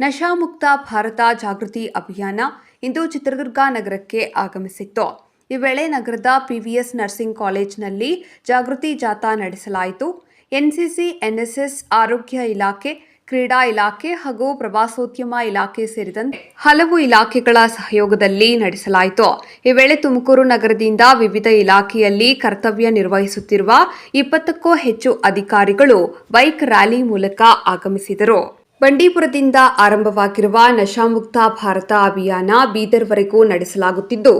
ನಶಾಮುಕ್ತ ಭಾರತ ಜಾಗೃತಿ ಅಭಿಯಾನ ಇಂದು ಚಿತ್ರದುರ್ಗ ನಗರಕ್ಕೆ ಆಗಮಿಸಿತ್ತು. ಈ ವೇಳೆ ನಗರದ ಪಿವಿಎಸ್ ನರ್ಸಿಂಗ್ ಕಾಲೇಜಿನಲ್ಲಿ ಜಾಗೃತಿ ಜಾಥಾ ನಡೆಸಲಾಯಿತು. ಎನ್ಸಿಸಿ ಎನ್ಎಸ್ಎಸ್ ಆರೋಗ್ಯ ಇಲಾಖೆ, ಕ್ರೀಡಾ ಇಲಾಖೆ ಹಾಗೂ ಪ್ರವಾಸೋದ್ಯಮ ಇಲಾಖೆ ಸೇರಿದಂತೆ ಹಲವು ಇಲಾಖೆಗಳ ಸಹಯೋಗದಲ್ಲಿ ನಡೆಸಲಾಯಿತು. ಈ ವೇಳೆ ತುಮಕೂರು ನಗರದಿಂದ ವಿವಿಧ ಇಲಾಖೆಯಲ್ಲಿ ಕರ್ತವ್ಯ ನಿರ್ವಹಿಸುತ್ತಿರುವ ಇಪ್ಪತ್ತಕ್ಕೂ ಹೆಚ್ಚು ಅಧಿಕಾರಿಗಳು ಬೈಕ್ ರ್ಯಾಲಿ ಮೂಲಕ ಆಗಮಿಸಿದರು. ಬಂಡೀಪುರದಿಂದ ಆರಂಭವಾಗಿರುವ ನಶಾಮುಕ್ತ ಭಾರತ ಅಭಿಯಾನ ಬೀದರ್ವರೆಗೂ ನಡೆಸಲಾಗುತ್ತಿದ್ದು,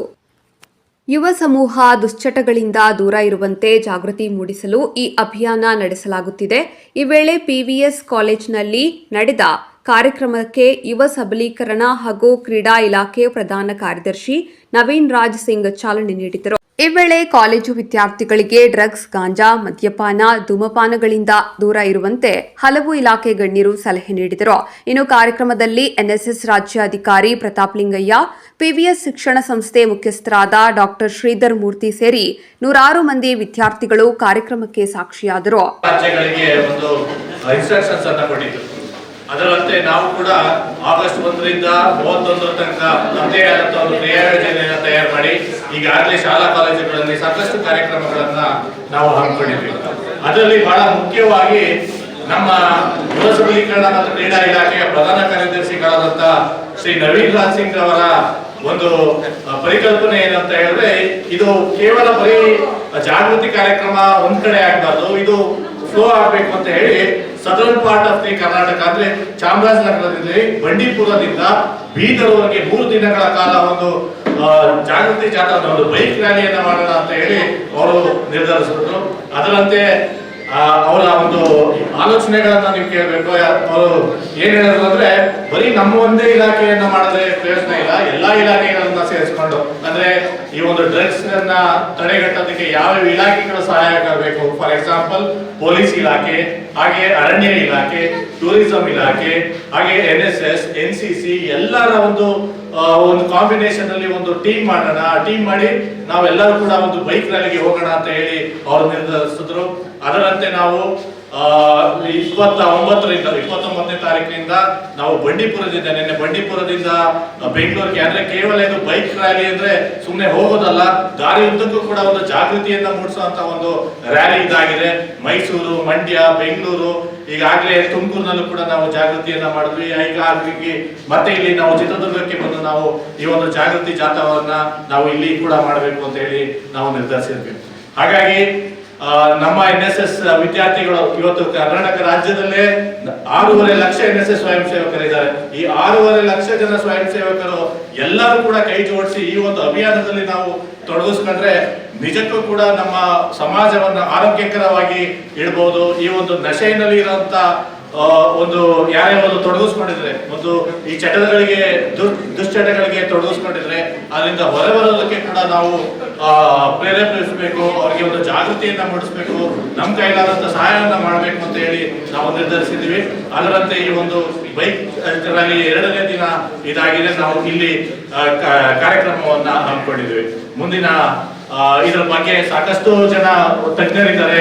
ಯುವ ಸಮೂಹ ದುಶ್ಚಟಗಳಿಂದ ದೂರ ಇರುವಂತೆ ಜಾಗೃತಿ ಮೂಡಿಸಲು ಈ ಅಭಿಯಾನ ನಡೆಸಲಾಗುತ್ತಿದೆ. ಈ ವೇಳೆ ಪಿವಿಎಸ್ ಕಾಲೇಜಿನಲ್ಲಿ ನಡೆದ ಕಾರ್ಯಕ್ರಮಕ್ಕೆ ಯುವ ಸಬಲೀಕರಣ ಹಾಗೂ ಕ್ರೀಡಾ ಇಲಾಖೆ ಪ್ರಧಾನ ಕಾರ್ಯದರ್ಶಿ ನವೀನ್ ರಾಜ್ ಸಿಂಗ್ ಚಾಲನೆ ನೀಡಿದರು. ಈ ವೇಳೆ ಕಾಲೇಜು ವಿದ್ಯಾರ್ಥಿಗಳಿಗೆ ಡ್ರಗ್ಸ್, ಗಾಂಜಾ, ಮದ್ಯಪಾನ, ಧೂಮಪಾನಗಳಿಂದ ದೂರ ಇರುವಂತೆ ಹಲವು ಇಲಾಖೆ ಗಣ್ಯರು ಸಲಹೆ ನೀಡಿದರು. ಇನ್ನು ಕಾರ್ಯಕ್ರಮದಲ್ಲಿ ಎನ್ಎಸ್ಎಸ್ ರಾಜ್ಯಾಧಿಕಾರಿ ಪ್ರತಾಪ್ ಲಿಂಗಯ್ಯ, ಪಿವಿಎಸ್ ಶಿಕ್ಷಣ ಸಂಸ್ಥೆ ಮುಖ್ಯಸ್ಥರಾದ ಡಾಕ್ಟರ್ ಶ್ರೀಧರ್ ಮೂರ್ತಿ ಸೇರಿ ನೂರಾರು ಮಂದಿ ವಿದ್ಯಾರ್ಥಿಗಳು ಕಾರ್ಯಕ್ರಮಕ್ಕೆ ಸಾಕ್ಷಿಯಾದರು. ಅದರಂತೆ ನಾವು ಕೂಡ ಆಗಸ್ಟ್ ಒಂದರಿಂದ ಮೂವತ್ತೊಂದರ ತನಕ ನಮ್ಮದೇ ಆದಂತಹ ಒಂದು ಕ್ರಿಯಾಯೋಜನೆಯನ್ನು ತಯಾರು ಮಾಡಿ, ಈಗಾಗಲೇ ಶಾಲಾ ಕಾಲೇಜುಗಳಲ್ಲಿ ಸಾಕಷ್ಟು ಕಾರ್ಯಕ್ರಮಗಳನ್ನ ನಾವು ಹಮ್ಮಿಕೊಂಡಿದ್ವಿ. ಅದರಲ್ಲಿ ಬಹಳ ಮುಖ್ಯವಾಗಿ ನಮ್ಮ ಯುವ ಸಬಲೀಕರಣ ಮತ್ತು ಕ್ರೀಡಾ ಇಲಾಖೆಯ ಪ್ರಧಾನ ಕಾರ್ಯದರ್ಶಿಗಳಾದಂತ ಶ್ರೀ ನವೀನ್ ರಾಜ್ ಸಿಂಗ್ ಅವರ ಒಂದು ಪರಿಕಲ್ಪನೆ ಏನಂತ ಹೇಳಿದ್ರೆ, ಇದು ಕೇವಲ ಬರೀ ಜಾಗೃತಿ ಕಾರ್ಯಕ್ರಮ ಒಂದ್ ಕಡೆ ಆಗ್ಬಾರ್ದು, ಇದು ಫ್ಲೋ ಆಗ್ಬೇಕು ಅಂತ ಹೇಳಿ southern part of the Karnataka ಅಂದ್ರೆ ಚಾಮರಾಜನಗರದಲ್ಲಿ, ಬಂಡೀಪುರದಿಂದ ಬೀದರ್ವರೆಗೆ ಮೂರು ದಿನಗಳ ಕಾಲ ಒಂದು ಜಾಗೃತಿ ಜಾಥಾ ಒಂದು ಬೈಕ್ ರ್ಯಾಲಿಯನ್ನು ಮಾಡೋಣ ಅಂತ ಹೇಳಿ ಅವರು ನಿರ್ಧರಿಸಿದ್ರು. ಅದರಂತೆ ಅವರ ಒಂದು ಆಲೋಚನೆಗಳನ್ನ ನೀವು ಕೇಳಬೇಕು. ಅವರು ಏನ್ ಹೇಳಿದ್ರು ಅಂದ್ರೆ, ಬರೀ ನಮ್ಮ ಒಂದೇ ಇಲಾಖೆಯನ್ನ ಮಾಡಿದ್ರೆ ಪ್ರಯೋಜನ ಇಲ್ಲ, ಎಲ್ಲಾ ಇಲಾಖೆಗಳನ್ನ ಸೇರಿಸ್ಕೊಂಡು, ಅಂದ್ರೆ ಈ ಒಂದು ಡ್ರಗ್ಸ್ ಅನ್ನ ತಡೆಗಟ್ಟೋದಕ್ಕೆ ಯಾವ ಇಲಾಖೆಗಳು ಸಹಾಯ ಬೇಕು ಫಾರ್ ಎಕ್ಸಾಂಪಲ್ ಪೊಲೀಸ್ ಇಲಾಖೆ, ಹಾಗೆ ಅರಣ್ಯ ಇಲಾಖೆ ಟೂರಿಸಂ ಇಲಾಖೆ, ಹಾಗೆ N S S N C C ಎಲ್ಲರ ಒಂದು ಒಂದು ಕಾಂಬಿನೇಷನ್ ಅಲ್ಲಿ ಒಂದು ಟೀಮ್ ಮಾಡೋಣ. ಆ ಟೀಮ್ ಮಾಡಿ ನಾವೆಲ್ಲರೂ ಕೂಡ ಒಂದು ಬೈಕ್ ರ್ಯಾಲಿಗೆ ಹೋಗೋಣ ಅಂತ ಹೇಳಿ ಅವರು ನಿರ್ಧರಿಸಿದ್ರು. ಅದರಂತೆ ನಾವು ಇಪ್ಪತ್ತ ಒಂಬತ್ತರಿಂದ, ಇಪ್ಪತ್ತೊಂಬತ್ತನೇ ತಾರೀಕಿನಿಂದ ನಾವು ಬಂಡೀಪುರದಿಂದ, ನಿನ್ನೆ ಬಂಡೀಪುರದಿಂದ ಬೆಂಗಳೂರಿಗೆ. ಅಂದ್ರೆ ಕೇವಲ ಇದು ಬೈಕ್ ರ್ಯಾಲಿ ಅಂದ್ರೆ ಸುಮ್ಮನೆ ಹೋಗೋದಲ್ಲ, ದಾರಿ ಉದ್ದಕ್ಕೂ ಕೂಡ ಒಂದು ಜಾಗೃತಿಯನ್ನ ಮೂಡಿಸುವಂತ ಒಂದು ರ್ಯಾಲಿ ಇದಾಗಿದೆ. ಮೈಸೂರು, ಮಂಡ್ಯ, ಬೆಂಗಳೂರು, ಈಗಾಗಲೇ ತುಮಕೂರಿನಲ್ಲೂ ಕೂಡ ನಾವು ಜಾಗೃತಿಯನ್ನ ಮಾಡಿದ್ವಿ. ಹೀಗಾಗಿ ಮತ್ತೆ ಇಲ್ಲಿ ನಾವು ಚಿತ್ರದುರ್ಗಕ್ಕೆ ಬಂದು ನಾವು ಈ ಒಂದು ಜಾಗೃತಿ ಜಾಥಾವನ್ನ ನಾವು ಇಲ್ಲಿ ಕೂಡ ಮಾಡಬೇಕು ಅಂತ ಹೇಳಿ ನಾವು ನಿರ್ಧರಿಸಿದ್ವಿ. ಹಾಗಾಗಿ ನಮ್ಮ ಎನ್ ಎಸ್ ಎಸ್ ವಿದ್ಯಾರ್ಥಿಗಳು ಇವತ್ತು ಕರ್ನಾಟಕ ರಾಜ್ಯದಲ್ಲೇ ಆರೂವರೆ ಲಕ್ಷ ಎನ್ ಎಸ್ ಎಸ್ ಸ್ವಯಂ ಸೇವಕರಿದ್ದಾರೆ ಈ ಆರೂವರೆ ಲಕ್ಷ ಜನ ಸ್ವಯಂ ಸೇವಕರು ಎಲ್ಲರೂ ಕೂಡ ಕೈ ಜೋಡಿಸಿ ಈ ಒಂದು ಅಭಿಯಾನದಲ್ಲಿ ನಾವು ತೊಡಗಿಸ್ಕೊಂಡ್ರೆ ನಿಜಕ್ಕೂ ಕೂಡ ನಮ್ಮ ಸಮಾಜವನ್ನು ಆರೋಗ್ಯಕರವಾಗಿ ಇಡಬಹುದು ಈ ಒಂದು ನಶೆಯಲ್ಲಿ ಇರುವಂತ ಒಂದು ಯಾರೇ ಒಂದು ತೊಡಗಿಸ್ಕೊಂಡಿದ್ರೆ, ಒಂದು ಈ ಚಟಗಳಿಗೆ ದುಶ್ಚಟಗಳಿಗೆ ತೊಡಗಿಸ್ಕೊಂಡಿದ್ರೆ ಅದರಿಂದ ಹೊರಬರೋದಕ್ಕೆ ಕೂಡ ನಾವು ಪ್ರೇರೇಪಿಸಬೇಕು, ಅವರಿಗೆ ಒಂದು ಜಾಗೃತಿಯನ್ನ ಮೂಡಿಸ್ಬೇಕು ನಮ್ಮ ಕೈಲಾದಂತ ಸಹಾಯವನ್ನ ಮಾಡಬೇಕು ಅಂತ ಹೇಳಿ ನಾವು ನಿರ್ಧರಿಸಿದ್ವಿ ಅದರಂತೆ ಈ ಒಂದು ಬೈಕ್ ರ್ಯಾಲಿ ಎರಡನೇ ದಿನ ಇದಾಗಿದೆ. ನಾವು ಇಲ್ಲಿ ಕಾರ್ಯಕ್ರಮವನ್ನ ಹಮ್ಮಿಕೊಂಡಿದ್ವಿ ಮುಂದಿನ ಇದ್ರ ಬಗ್ಗೆ ಸಾಕಷ್ಟು ಜನ ತಜ್ಞರಿದ್ದಾರೆ.